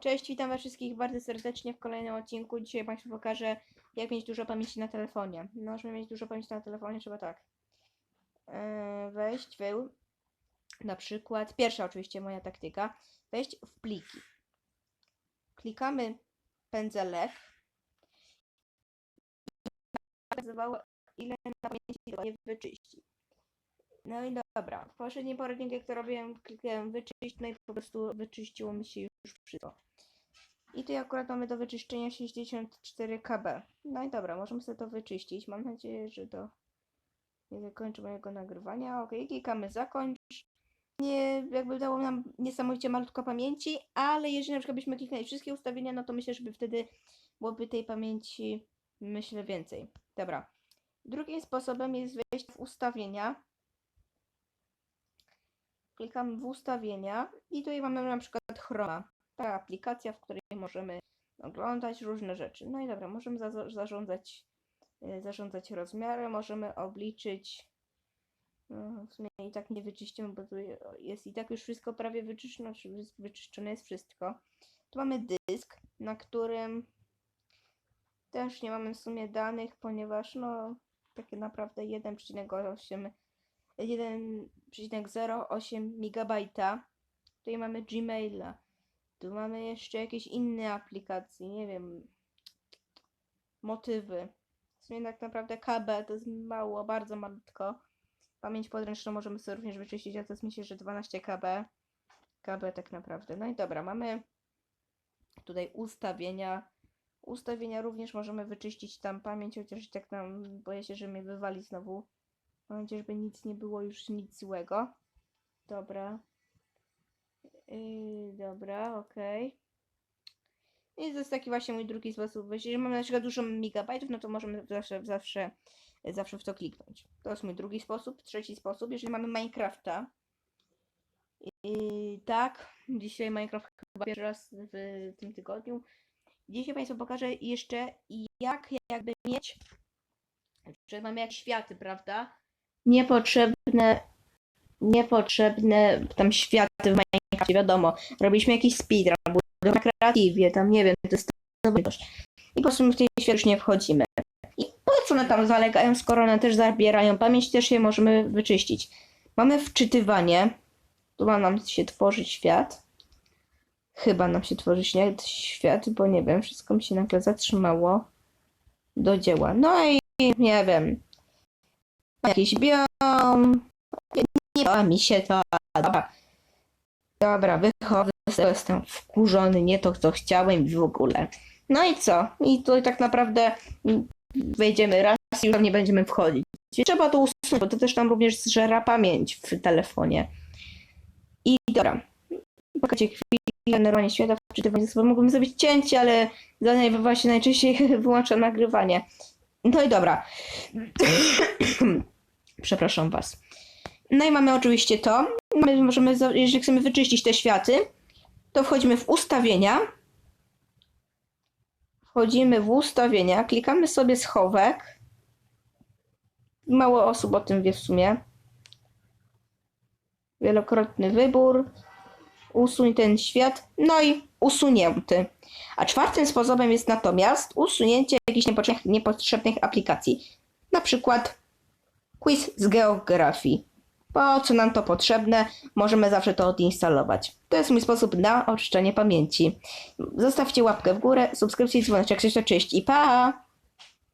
Cześć, witam was wszystkich bardzo serdecznie w kolejnym odcinku. Dzisiaj Państwu pokażę, jak mieć dużo pamięci na telefonie. No, żeby mieć dużo pamięci na telefonie, trzeba tak. Yy, wejść w. Na przykład, pierwsza oczywiście moja taktyka. Wejść w pliki. Klikamy pędzelek. Pokazywało, ile na pamięci wyczyści. No i dobra. W poprzednim poradniku, jak to robiłem, klikałem wyczyść, no i po prostu wyczyściło mi się już wszystko. I tu akurat mamy do wyczyszczenia 64 KB. No i dobra, możemy sobie to wyczyścić. Mam nadzieję, że to nie zakończy mojego nagrywania. Ok, klikamy zakończ. Nie, jakby dało nam niesamowicie malutko pamięci, ale jeżeli na przykład byśmy kliknęli wszystkie ustawienia, no to myślę, żeby wtedy byłoby tej pamięci, myślę, więcej. Dobra. Drugim sposobem jest wejść w ustawienia. Klikamy w ustawienia i tutaj mamy na przykład Chroma. Taka aplikacja, w której możemy oglądać różne rzeczy. No i dobra, możemy za zarządzać, y, zarządzać rozmiary, możemy obliczyć. No, w sumie i tak nie wyczyścimy, bo tu jest i tak już wszystko prawie wyczyszczone, wyczyszczone jest wszystko. Tu mamy dysk, na którym też nie mamy w sumie danych, ponieważ no takie naprawdę 1,8 1,08 MB. Tutaj mamy Gmaila. Tu mamy jeszcze jakieś inne aplikacje, nie wiem. Motywy. W sumie tak naprawdę KB to jest mało, bardzo malutko. Pamięć podręczną możemy sobie również wyczyścić, a to jest myślę, że 12 KB. KB tak naprawdę. No i dobra, mamy tutaj ustawienia. Ustawienia również możemy wyczyścić tam pamięć, chociaż tak nam boję się, że mnie wywali znowu. Mam nadzieję, żeby nic nie było już nic złego. Dobra. Yy, dobra, okej. I to jest taki właśnie mój drugi sposób. Jeżeli mamy na przykład dużo megabajtów, no to możemy zawsze, zawsze, zawsze w to kliknąć. To jest mój drugi sposób. Trzeci sposób, jeżeli mamy Minecrafta. I tak, dzisiaj Minecraft chyba pierwszy raz w tym tygodniu. Dzisiaj Państwu pokażę jeszcze jak jakby mieć, że mamy jakieś światy, prawda? Niepotrzebne, niepotrzebne tam światy w Minecrafcie, wiadomo. Robiliśmy jakiś speedrun, albo na kreatywie, tam nie wiem, to jest nowość. I po prostu w tej świat już nie wchodzimy. I po co one tam zalegają, skoro one też zabierają pamięć, też je możemy wyczyścić. Mamy wczytywanie. Tu ma nam się tworzyć świat. Chyba nam się tworzy świat, bo nie wiem, wszystko mi się nagle zatrzymało do dzieła. No i nie wiem. Jakiś biom. Nie podoba mi się to. Dobra, Dobra wychodzę, jestem wkurzony, nie to co chciałem i w ogóle. No i co? I tu tak naprawdę wejdziemy raz i już tam nie będziemy wchodzić. I trzeba to usunąć, bo to też tam również zżera pamięć w telefonie. I dobra. Pokażcie chwilę generowanie świata, wczytywanie zasobów. Mogłem zrobić cięcie, ale za właśnie najczęściej wyłączam nagrywanie. No i dobra. Przepraszam was. No i mamy oczywiście to. My możemy, jeżeli chcemy wyczyścić te światy, to wchodzimy w ustawienia. Wchodzimy w ustawienia, klikamy sobie schowek. Mało osób o tym wie w sumie. Wielokrotny wybór. Usuń ten świat. No i usunięty. A czwartym sposobem jest natomiast usunięcie jakichś niepotrzebnych, niepotrzebnych aplikacji. Na przykład quiz z geografii. Po co nam to potrzebne? Możemy zawsze to odinstalować. To jest mój sposób na oczyszczenie pamięci. Zostawcie łapkę w górę, subskrypcję i dzwoneczek. Cześć i pa!